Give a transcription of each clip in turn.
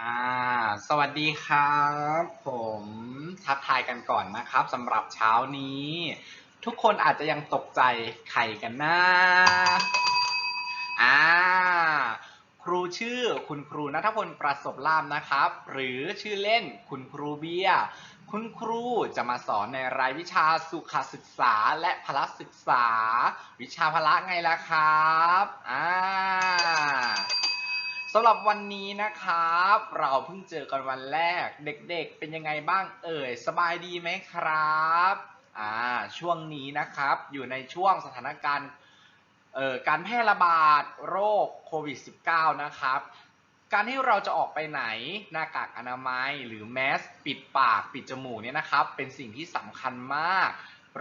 อ่า สวัสดีครับ ผมทักทายกันก่อนนะครับสำหรับเช้านี้ ทุกคนอาจจะยังตกใจใครกันนะอ่าครูชื่อคุณครูนัทพลประสบลามนะครับ หรือชื่อเล่นคุณครูเบียคุณครูจะมาสอนในรายวิชาสุขศึกษาและพละศึกษา วิชาพละไงล่ะครับอ่า สำหรับวันนี้นะครับ เราเพิ่งเจอกันวันแรก เด็กๆ เป็นยังไงบ้างเอ่ย สบายดีไหมครับอ่าช่วงนี้นะครับ อยู่ในช่วงสถานการณ์เอ่อการแพร่ระบาดโรคโควิด -19 นะครับ การที่เราจะออกไปไหนหน้ากากอนามัยหรือแมสปิดปากปิดจมูกเนี่ยนะครับ เป็นสิ่งที่สำคัญมาก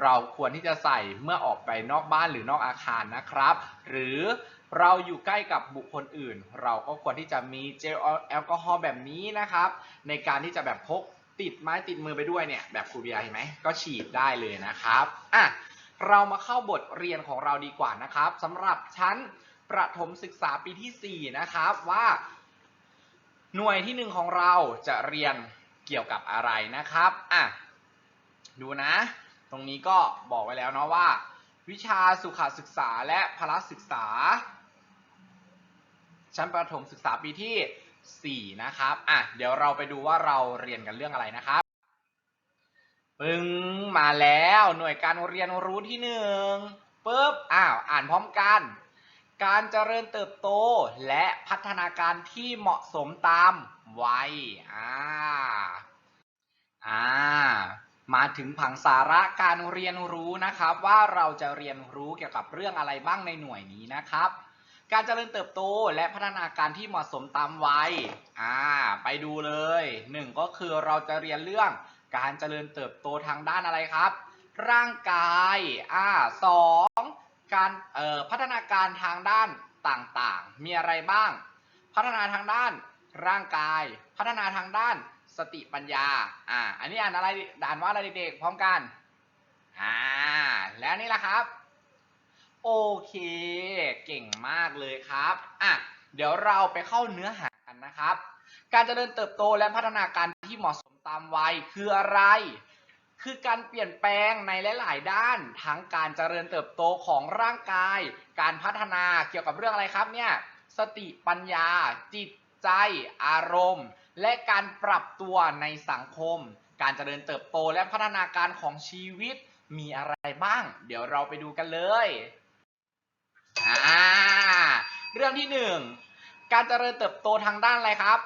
เราควรที่จะใส่เมื่อออกไปนอกบ้านหรือนอกอาคารนะครับ หรือ เราอยู่ใกล้กับบุคคลอื่น เราก็ควรที่จะมีเจลแอลกอฮอล์แบบนี้นะครับ ในการที่จะแบบพกติดไม้ติดมือไปด้วยเนี่ยแบบครูเบียร์เห็นไหมก็ฉีดได้เลยนะครับอะเรามาเข้าบทเรียนของเราดีกว่านะครับสำหรับชั้นประถมศึกษาปีที่ 4 นะครับว่า หน่วยที่หนึ่งของเราจะเรียนเกี่ยวกับอะไรนะครับอะดูนะ ตรงนี้ก็บอกไว้แล้วเนาะว่า วิชาสุขศึกษาและพละศึกษา ชั้นประถมศึกษาปีที่ 4 นะครับ อะ เดี๋ยวเราไปดูว่าเราเรียนกันเรื่องอะไรนะครับ ปึ้ง มาแล้วหน่วยการเรียนรู้ที่หนึ่งปุ๊บ อ้าว อ่านพร้อมกัน การเจริญเติบโตและพัฒนาการที่เหมาะสมตามวัย อ่า อ่า มาถึงผังสาระการเรียนรู้นะครับ ว่าเราจะเรียนรู้เกี่ยวกับเรื่องอะไรบ้างในหน่วยนี้นะครับ การเจริญเติบโตและพัฒนาการที่เหมาะสมตามวัยอ่าไปดูเลยหนึ่งก็คือเราจะเรียนเรื่องการเจริญเติบโตทางด้านอะไรครับ ร่างกายอ่าสองการเอ่อพัฒนาการทางด้านต่างๆ มีอะไรบ้าง พัฒนาทางด้านร่างกาย พัฒนาทางด้านสติปัญญาอ่าอันนี้อ่านอะไรด่านว่าอะไรเด็กๆพร้อมกันอ่าแล้วนี่แหละครับ โอเค เก่งมากเลยครับอะเดี๋ยวเราไปเข้าเนื้อหากันนะครับ การเจริญเติบโตและพัฒนาการที่เหมาะสมตามวัยคืออะไร คือการเปลี่ยนแปลงในหลาย ๆ ด้าน ทั้งการเจริญเติบโตของร่างกาย การพัฒนาเกี่ยวกับเรื่องอะไรครับเนี่ย สติปัญญา จิตใจ อารมณ์ และการปรับตัวในสังคม การเจริญเติบโตและพัฒนาการของชีวิตมีอะไรบ้าง เดี๋ยวเราไปดูกันเลย อ่าเรื่องที่หนึ่งการเจริญเติบโตทางด้านอะไรครับ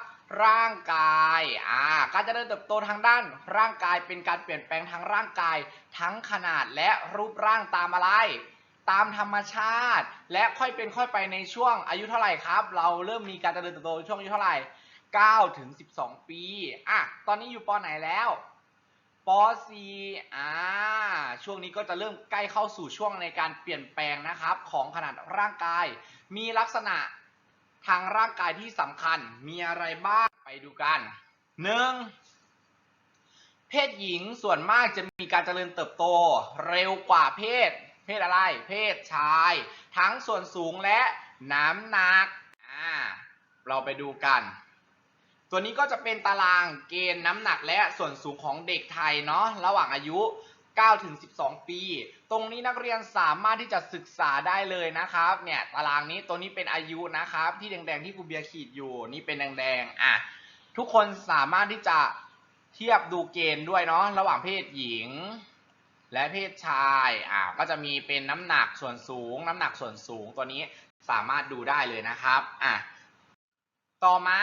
ร่างกายอ่าการเจริญเติบโตทางด้าน ร่างกายเป็นการเปลี่ยนแปลงทางร่างกาย ทั้งขนาดและรูปร่างตามอะไรตามธรรมชาติ และค่อยเป็นค่อยไปในช่วงอายุเท่าไหร่ครับ เราเริ่มมีการเจริญเติบโตช่วงอายุเท่าไหร่9ถึง12 ปีอะตอนนี้อยู่ปไหนแล้ว ป .4 อ่าช่วงนี้ก็จะเริ่มใกล้เข้าสู่ช่วงในการเปลี่ยนแปลงนะครับ ของขนาดร่างกาย มีลักษณะทางร่างกายที่สำคัญมีอะไรบ้างไปดูกัน 1. เพศหญิงส่วนมากจะมีการเจริญเติบโตเร็วกว่าเพศ เพศอะไร เพศชาย ทั้งส่วนสูงและน้ำหนักอ่าเราไปดูกัน ตัวนี้ก็จะเป็นตารางเกณฑ์น้ำหนักและส่วนสูงของเด็กไทยเนาะระหว่างอายุ 9 ถึง 12 ปี ตรงนี้นักเรียนสามารถที่จะศึกษาได้เลยนะครับ เนี่ยตารางนี้ตัวนี้เป็นอายุนะครับ ที่แดงๆที่ครูเบียร์ขีดอยู่นี่เป็นแดงๆอะทุกคนสามารถที่จะเทียบดูเกณฑ์ด้วยเนาะระหว่างเพศหญิง และเพศชายอะก็จะมีเป็นน้ำหนักส่วนสูง น้ำหนักส่วนสูงตัวนี้สามารถดูได้เลยนะครับอะต่อมา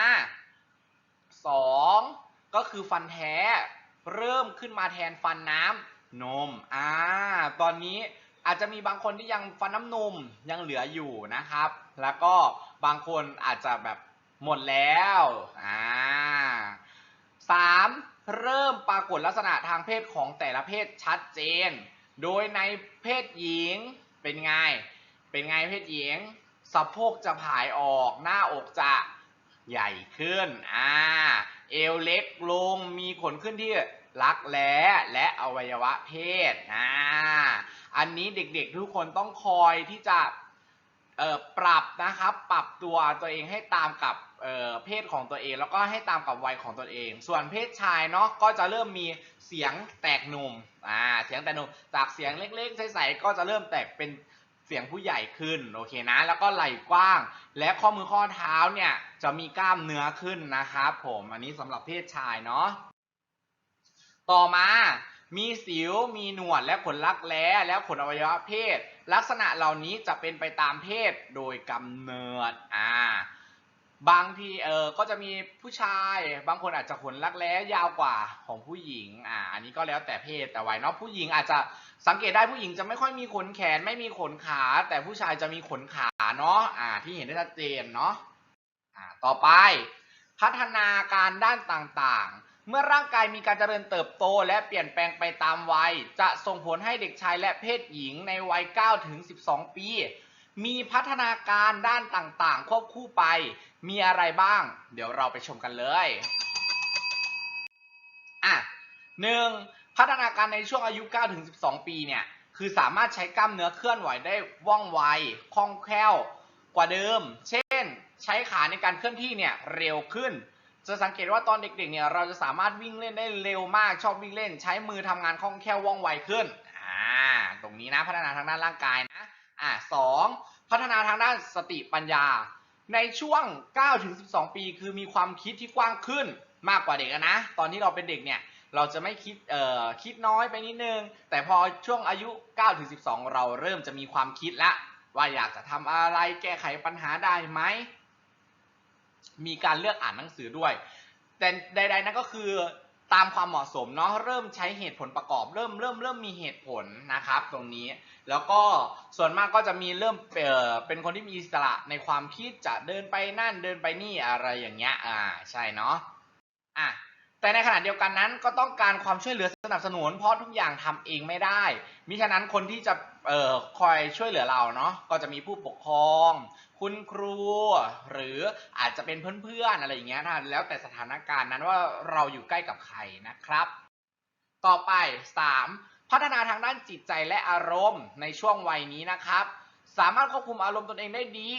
สองก็คือฟันแท้ เริ่มขึ้นมาแทนฟันน้ำนมอ่าตอนนี้อาจจะมีบางคนที่ยังฟันน้ำนมยังเหลืออยู่นะครับ แล้วก็บางคนอาจจะแบบหมดแล้วอ่าสามเริ่มปรากฏลักษณะทางเพศของแต่ละเพศชัดเจน โดยในเพศหญิงเป็นไง เป็นไงเพศหญิง สะโพกจะผายออก หน้าอกจะ ใหญ่ขึ้น อ่า เอวเล็กลง มีขนขึ้นที่รักแร้และอวัยวะเพศ อ่า อันนี้เด็กๆทุกคนต้องคอยที่จะปรับนะครับ ปรับตัวตัวเองให้ตามกับเเพศของตัวเอง แล้วก็ให้ตามกับวัยของตัวเอง ส่วนเพศชายเนาะก็จะเริ่มมีเสียงแตกหนุ่ม อ่า เสียงแตกหนุ่ม จากเสียงเล็กๆใสๆก็จะเริ่มแตกเป็น เสียงผู้ใหญ่ขึ้นโอเคนะ แล้วก็ไหล่กว้าง และข้อมือข้อเท้าเนี่ยจะมีกล้ามเนื้อขึ้นนะครับผมอันนี้สำหรับเพศชายเนาะต่อมามีสิว มีหนวด และขนรักแร้และขนอวัยวะเพศ ลักษณะเหล่านี้จะเป็นไปตามเพศโดยกำเนิด อ่า บางทีเออก็จะมีผู้ชายบางคนอาจจะขนรักแร้ยาวกว่าของผู้หญิงอ่าอันนี้ก็แล้วแต่เพศแต่วัยเนาะผู้หญิงอาจจะสังเกตได้ผู้หญิงจะไม่ค่อยมีขนแขนไม่มีขนขา แต่ผู้ชายจะมีขนขาเนาะอ่าที่เห็นได้ชัดเจนเนาะอ่าต่อไป พัฒนาการด้านต่างๆ เมื่อร่างกายมีการเจริญเติบโต และเปลี่ยนแปลงไปตามวัย จะส่งผลให้เด็กชายและเพศหญิงในวัย9ถึง12 ปี มีพัฒนาการด้านต่างๆ ควบคู่ไป มีอะไรบ้าง เดี๋ยวเราไปชมกันเลยอะหนึ่งพัฒนาการในช่วงอายุ9ถึง12 ปีเนี่ย คือสามารถใช้กล้ามเนื้อเคลื่อนไหวได้ว่องไว คล่องแคล่วกว่าเดิม เช่น ใช้ขาในการเคลื่อนที่เนี่ยเร็วขึ้น จะสังเกตว่าตอนเด็กๆ เนี่ย เราจะสามารถวิ่งเล่นได้เร็วมาก ชอบวิ่งเล่น ใช้มือทำงานคล่องแคล่วว่องไวขึ้น อ่า ตรงนี้นะ พัฒนาทางด้านร่างกายนะ อ่าสองพัฒนาทางด้านสติปัญญา ในช่วง9ถึง12 ปี คือมีความคิดที่กว้างขึ้นมากกว่าเด็กนะ ตอนที่เราเป็นเด็กเนี่ย เราจะไม่คิด เอ่อ คิดน้อยไปนิดนึง แต่พอช่วงอายุ9ถึง12 เราเริ่มจะมีความคิดละ ว่าอยากจะทำอะไร แก้ไขปัญหาได้ไหม มีการเลือกอ่านหนังสือด้วย แต่ใดๆนั่นก็คือ ตามความเหมาะสมเนาะเริ่มใช้เหตุผลประกอบ เริ่มเริ่มเริ่มมีเหตุผลนะครับ ตรงนี้แล้วก็ส่วนมากก็จะมีเริ่มเออเป็นคนที่มีอิสระในความคิดจะเดินไปนั่นเดินไปนี่อะไรอย่างเงี้ยอ่าใช่เนาะอะแต่ในขณะเดียวกันนั้นก็ต้องการความช่วยเหลือสนับสนุนเพราะทุกอย่างทำเองไม่ได้มิฉะนั้นคนที่จะเอ่อคอยช่วยเหลือเราเนาะก็จะมีผู้ปกครอง คุณครู หรืออาจจะเป็นเพื่อนๆอะไรอย่างเงี้ยนะแล้วแต่สถานการณ์นั้นว่าเราอยู่ใกล้กับใครนะครับ ต่อไป 3. พัฒนาทางด้านจิตใจและอารมณ์ในช่วงวัยนี้นะครับ สามารถควบคุมอารมณ์ตนเองได้ดี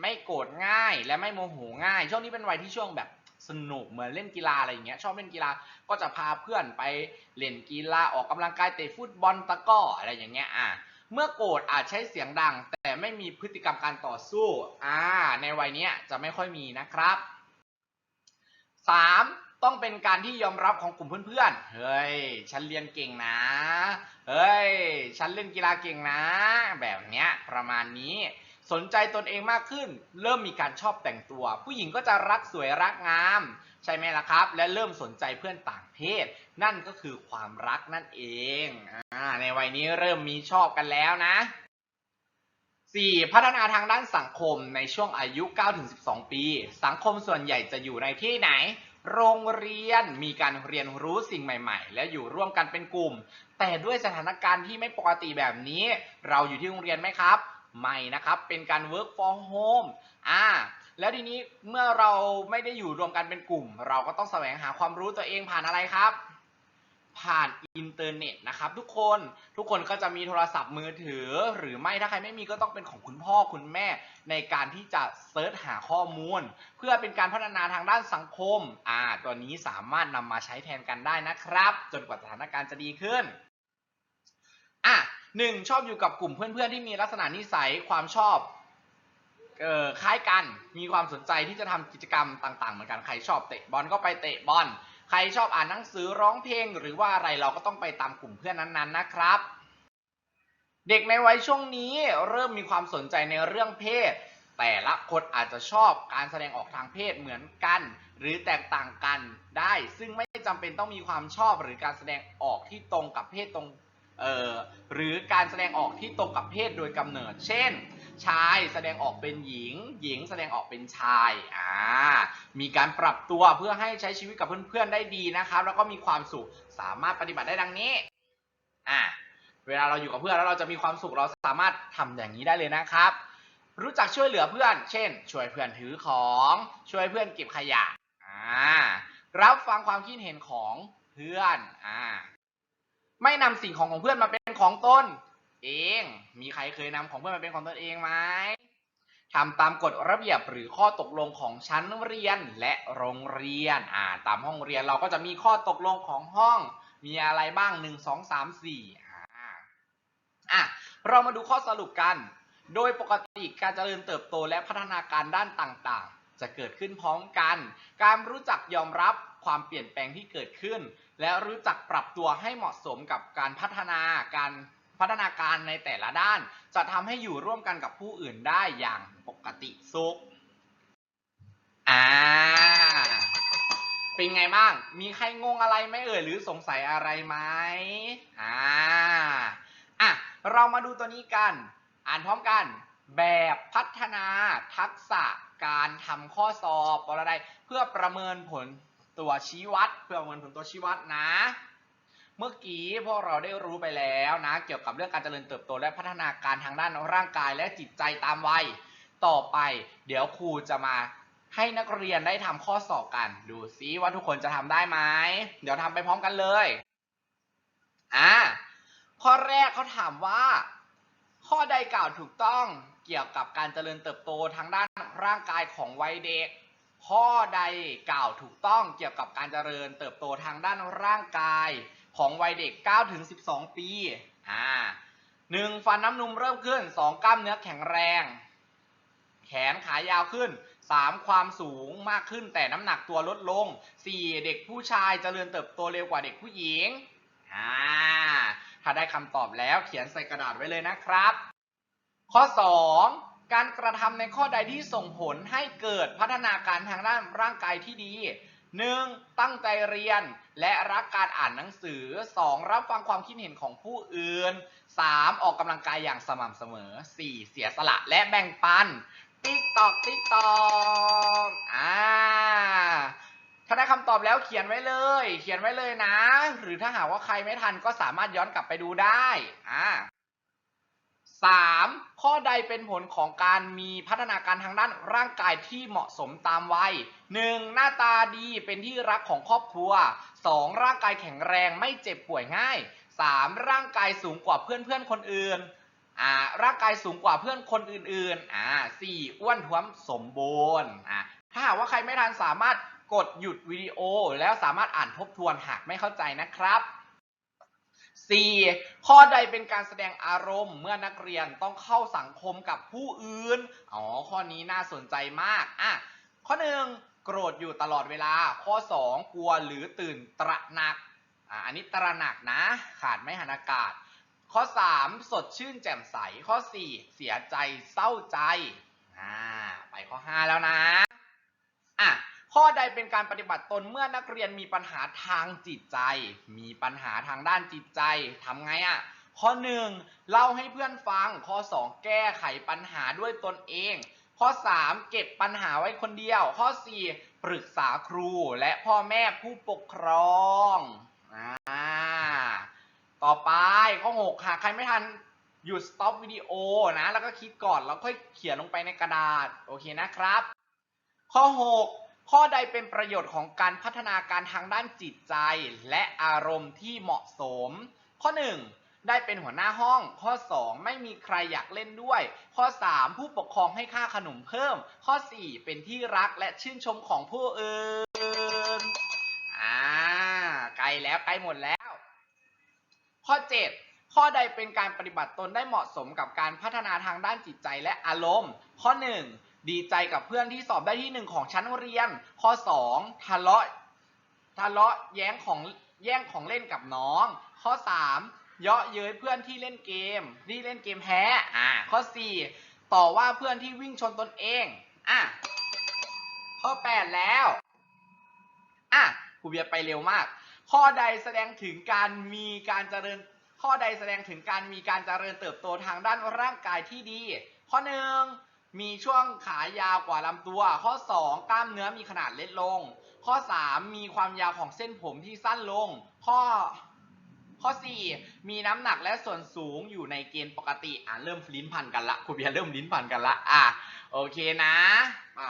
ไม่โกรธง่าย และไม่โมโหง่าย ช่วงนี้เป็นวัยที่ช่วงแบบสนุกเหมือนเล่นกีฬาอะไรอย่างเงี้ยชอบเล่นกีฬาก็จะพาเพื่อนไปเล่นกีฬาออกกำลังกายเตะฟุตบอลตะก้ออะไรอย่างเงี้ยอะ เมื่อโกรธอาจใช้เสียงดัง แต่ไม่มีพฤติกรรมการต่อสู้อ่าในวัยนี้จะไม่ค่อยมีนะครับสามต้องเป็นการที่ยอมรับของกลุ่มเพื่อนๆ เฮ้ย ฉันเรียนเก่งนะ เฮ้ย ฉันเล่นกีฬาเก่งนะ แบบเนี้ยประมาณนี้ สนใจตนเองมากขึ้น เริ่มมีการชอบแต่งตัว ผู้หญิงก็จะรักสวยรักงาม ใช่ไหมล่ะครับ และเริ่มสนใจเพื่อนต่างเพศ นั่นก็คือความรักนั่นเองอในวัยนี้เริ่มมีชอบกันแล้วนะ 4. พัฒนาทางด้านสังคมในช่วงอายุ 9-12 ปี สังคมส่วนใหญ่จะอยู่ในที่ไหน โรงเรียนมีการเรียนรู้สิ่งใหม่ ๆ และอยู่ร่วมกันเป็นกลุ่ม แต่ด้วยสถานการณ์ที่ไม่ปกติแบบนี้ เราอยู่ที่โรงเรียนไหมครับ ไม่นะครับ เป็นการ work from home อ่า แล้วทีนี้เมื่อเราไม่ได้อยู่รวมกันเป็นกลุ่ม เราก็ต้องแสวงหาความรู้ตัวเองผ่านอะไรครับ ผ่านอินเทอร์เน็ตนะครับ ทุกคนทุกคนก็จะมีโทรศัพท์มือถือ หรือไม่ถ้าใครไม่มีก็ต้องเป็นของคุณพ่อคุณแม่ ในการที่จะเซิร์ชหาข้อมูล เพื่อเป็นการพัฒนาทางด้านสังคมอ่าตัวนี้สามารถนำมาใช้แทนกันได้นะครับ จนกว่าสถานการณ์จะดีขึ้นอะหนึ่งชอบอยู่กับกลุ่มเพื่อนๆที่มีลักษณะนิสัยความชอบ เออคล้ายกันมีความสนใจที่จะทำกิจกรรมต่าง ๆ เหมือนกันใครชอบเตะบอลก็ไปเตะบอลใครชอบอ่านหนังสือร้องเพลง หรือว่าอะไรเราก็ต้องไปตามกลุ่มเพื่อนนั้นๆนะครับ เด็กในวัยช่วงนี้เริ่มมีความสนใจในเรื่องเพศ แต่ละคนอาจจะชอบการแสดงออกทางเพศเหมือนกัน หรือแตกต่างกันได้ ซึ่งไม่จำเป็นต้องมีความชอบหรือการแสดงออกที่ตรงกับเพศตรงเอ่อหรือการแสดงออกที่ตรงกับเพศโดยกำเนิด เช่น ชายแสดงออกเป็นหญิง หญิงแสดงออกเป็นชายอ่ามีการปรับตัวเพื่อให้ใช้ชีวิตกับเพื่อนๆได้ดีนะครับ แล้วก็มีความสุขสามารถปฏิบัติได้ดังนี้อ่าเวลาเราอยู่กับเพื่อนแล้วเราจะมีความสุขเราสามารถทำอย่างนี้ได้เลยนะครับ รู้จักช่วยเหลือเพื่อน เช่น ช่วยเพื่อนถือของช่วยเพื่อนเก็บขยะอ่ารับฟังความคิดเห็นของเพื่อนอ่าไม่นำสิ่งของของเพื่อนมาเป็นของตน เอง มีใครเคยนำของเพื่อนมาเป็นของตนเองไหมทำตามกฎระเบียบหรือข้อตกลงของชั้นเรียนและโรงเรียน อ่า ตามห้องเรียนเราก็จะมีข้อตกลงของห้อง มีอะไรบ้าง 1 2 3 4อ่าอะ เรามาดูข้อสรุปกัน โดยปกติการเจริญเติบโตและพัฒนาการด้านต่างๆ จะเกิดขึ้นพร้อมกัน การรู้จักยอมรับความเปลี่ยนแปลงที่เกิดขึ้น และรู้จักปรับตัวให้เหมาะสมกับการพัฒนาการ พัฒนาการในแต่ละด้าน จะทำให้อยู่ร่วมกันกับผู้อื่นได้อย่างปกติสุข อ่า เป็นไงบ้าง มีใครงงอะไรไหมเอ่ยหรือสงสัยอะไรไหมอ่า อะ เรามาดูตัวนี้กัน อ่านพร้อมกัน แบบพัฒนาทักษะการทำข้อสอบอะไร เพื่อประเมินผลตัวชี้วัด เพื่อประเมินผลตัวชี้วัดนะ เมื่อกี้พวกเราได้รู้ไปแล้วนะ เกี่ยวกับเรื่องการเจริญเติบโตและพัฒนาการทางด้านร่างกายและจิตใจตามวัย ต่อไปเดี๋ยวครูจะมาให้นักเรียนได้ทำข้อสอบกัน ดูซิว่าทุกคนจะทำได้ไหมเดี๋ยวทำไปพร้อมกันเลยอ่าข้อแรกเขาถามว่า ข้อใดกล่าวถูกต้องเกี่ยวกับการเจริญเติบโตทางด้านร่างกายของวัยเด็ก ข้อใดกล่าวถูกต้องเกี่ยวกับการเจริญเติบโตทางด้านร่างกาย ของวัยเด็ก9ถึง12 ปี อ่าหนึ่งฟันน้ำนมเริ่มขึ้น 2 กล้ามเนื้อแข็งแรง แขนขายาวขึ้น 3 ความสูงมากขึ้นแต่น้ำหนักตัวลดลง 4 เด็กผู้ชายจเจริญเติบโตเร็วกว่าเด็กผู้หญิง อ่า ถ้าได้คำตอบแล้วเขียนใส่กระดาษไว้เลยนะครับ ข้อ 2การกระทำในข้อใดที่ส่งผลให้เกิดพัฒนาการทางด้านร่างกายที่ดี 1. ตั้งใจเรียนและรักการอ่านหนังสือ 2. รับฟังความคิดเห็นของผู้อื่น 3. ออกกำลังกายอย่างสม่ำเสมอ 4. เสียสละและแบ่งปัน ติ๊กตอกติ๊กตอกอ่าถ้าได้คำตอบแล้วเขียนไว้เลย เขียนไว้เลยนะ หรือถ้าหากว่าใครไม่ทันก็สามารถย้อนกลับไปดูได้อ่า สามข้อใดเป็นผลของการมีพัฒนาการทางด้านร่างกายที่เหมาะสมตามวัย 1. หน้าตาดีเป็นที่รักของครอบครัว 2. ร่างกายแข็งแรงไม่เจ็บป่วยง่าย 3. ร่างกายสูงกว่าเพื่อนเพื่อนๆคนอื่นอ่าร่างกายสูงกว่าเพื่อนคนอื่นๆอ่า 4. อ้วนท้วมสมบูรณ์อ่าถ้าหากว่าใครไม่ทันสามารถกดหยุดวิดีโอ แล้วสามารถอ่านทบทวนหากไม่เข้าใจนะครับ 4. ข้อใดเป็นการแสดงอารมณ์เมื่อนักเรียนต้องเข้าสังคมกับผู้อื่น อ๋อ ข้อนี้น่าสนใจมาก อะ ข้อ 1 โกรธอยู่ตลอดเวลา ข้อ 2 กลัวหรือตื่นตระหนัก อะ อันนี้ตระหนักนะ ขาดไม่หันอากาศ ข้อ 3 สดชื่นแจ่มใส ข้อ 4 เสียใจเศร้าใจ อ่า ไปข้อ 5 แล้วนะ อะ ข้อใดเป็นการปฏิบัติตนเมื่อนักเรียนมีปัญหาทางจิตใจ มีปัญหาทางด้านจิตใจทำไงอะ่ะ ข้อ 1 เล่าให้เพื่อนฟัง ข้อ 2 แก้ไขปัญหาด้วยตนเอง ข้อ 3 เก็บปัญหาไว้คนเดียว ข้อ 4 ปรึกษาครูและพ่อแม่ผู้ปกครองอ่าต่อไปข้อ 6 หากใครไม่ทันหยุด stop วิดีโอนะ แล้วก็คิดก่อนแล้วค่อยเขียนลงไปในกระดาษ โอเคนะครับ ข้อ 6 ข้อใดเป็นประโยชน์ของการพัฒนาการทางด้านจิตใจ และอารมณ์ที่เหมาะสม ข้อ 1 ได้เป็นหัวหน้าห้อง ข้อ 2 ไม่มีใครอยากเล่นด้วย ข้อ 3 ผู้ปกครองให้ค่าขนมเพิ่ม ข้อ 4 เป็นที่รักและชื่นชมของผู้อื่นอ่าใกล้แล้วใกล้หมดแล้ว ข้อ 7ข้อใดเป็นการปฏิบัติตนได้เหมาะสมกับการพัฒนาทางด้านจิตใจและอารมณ์ ข้อ 1 ดีใจกับเพื่อนที่สอบได้ที่หนึ่งของชั้นเรียน ข้อ2ทะเลาะทะเลาะแย้งของแย่งของเล่นกับน้อง ข้อ3เยาะเย้ยเพื่อนที่เล่นเกมที่เล่นเกมแพ้อ่าข้อ4ต่อว่าเพื่อนที่วิ่งชนตนเองอะข้อ8แล้วอะครูเบียไปเร็วมาก ข้อใดแสดงถึงการมีการเจริญ ข้อใดแสดงถึงการมีการเจริญเติบโตทางด้านร่างกายที่ดี ข้อหนึ่ง มีช่วงขายาวกว่าลำตัว ข้อ 2 กล้ามเนื้อมีขนาดเล็กลง ข้อ 3 มีความยาวของเส้นผมที่สั้นลง ข้อ ข้อ 4 มีน้ำหนักและส่วนสูงอยู่ในเกณฑ์ปกติ อะเริ่มลิ้นพันกันละครูเบียร์เริ่มลิ้นพันกันละ อะ โอเคนะ ไป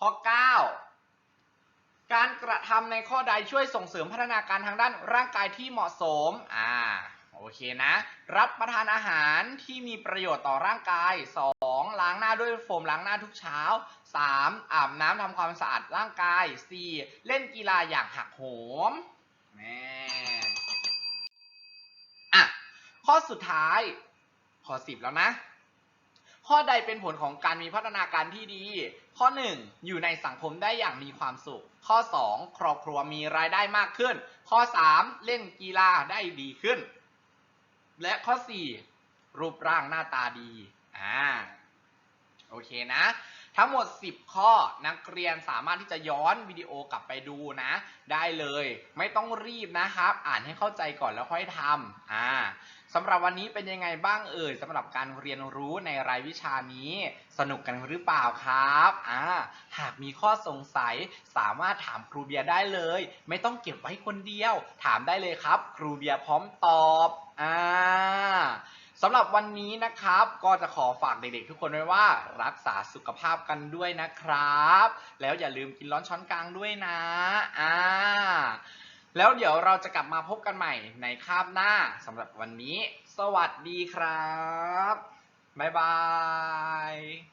ข้อ 9การกระทำในข้อใดช่วยส่งเสริมพัฒนาการทางด้านร่างกายที่เหมาะสม อ่า โอเคนะ รับประทานอาหารที่มีประโยชน์ต่อร่างกาย 2. ล้างหน้าด้วยโฟมล้างหน้าทุกเช้า 3. อาบน้ำทำความสะอาดร่างกาย 4. เล่นกีฬาอย่างหักโหมแม่อะข้อสุดท้าย ข้อ 10 แล้วนะ ข้อใดเป็นผลของการมีพัฒนาการที่ดี ข้อ 1 อยู่ในสังคมได้อย่างมีความสุข ข้อ 2 ครอบครัวมีรายได้มากขึ้น ข้อ 3 เล่นกีฬาได้ดีขึ้น และข้อ 4 รูปร่างหน้าตาดี อ่า โอเคนะ ทั้งหมด 10 ข้อนักเรียนสามารถที่จะย้อนวิดีโอกลับไปดูนะ ได้เลย ไม่ต้องรีบนะครับ อ่านให้เข้าใจก่อนแล้วค่อยทำอ่า สำหรับวันนี้เป็นยังไงบ้างเอ่ยสำหรับการเรียนรู้ในรายวิชานี้ สนุกกันหรือเปล่าครับอ่าหากมีข้อสงสัยสามารถถามครูเบียได้เลย ไม่ต้องเก็บไว้คนเดียว ถามได้เลยครับ ครูเบียพร้อมตอบอ่าสำหรับวันนี้นะครับก็จะขอฝากเด็กๆทุกคนไว้ว่ารักษาสุขภาพกันด้วยนะครับ แล้วอย่าลืมกินร้อนช้อนกลางด้วยนะอ่า แล้วเดี๋ยวเราจะกลับมาพบกันใหม่ในคาบหน้าสำหรับวันนี้ สวัสดีครับ บ๊ายบาย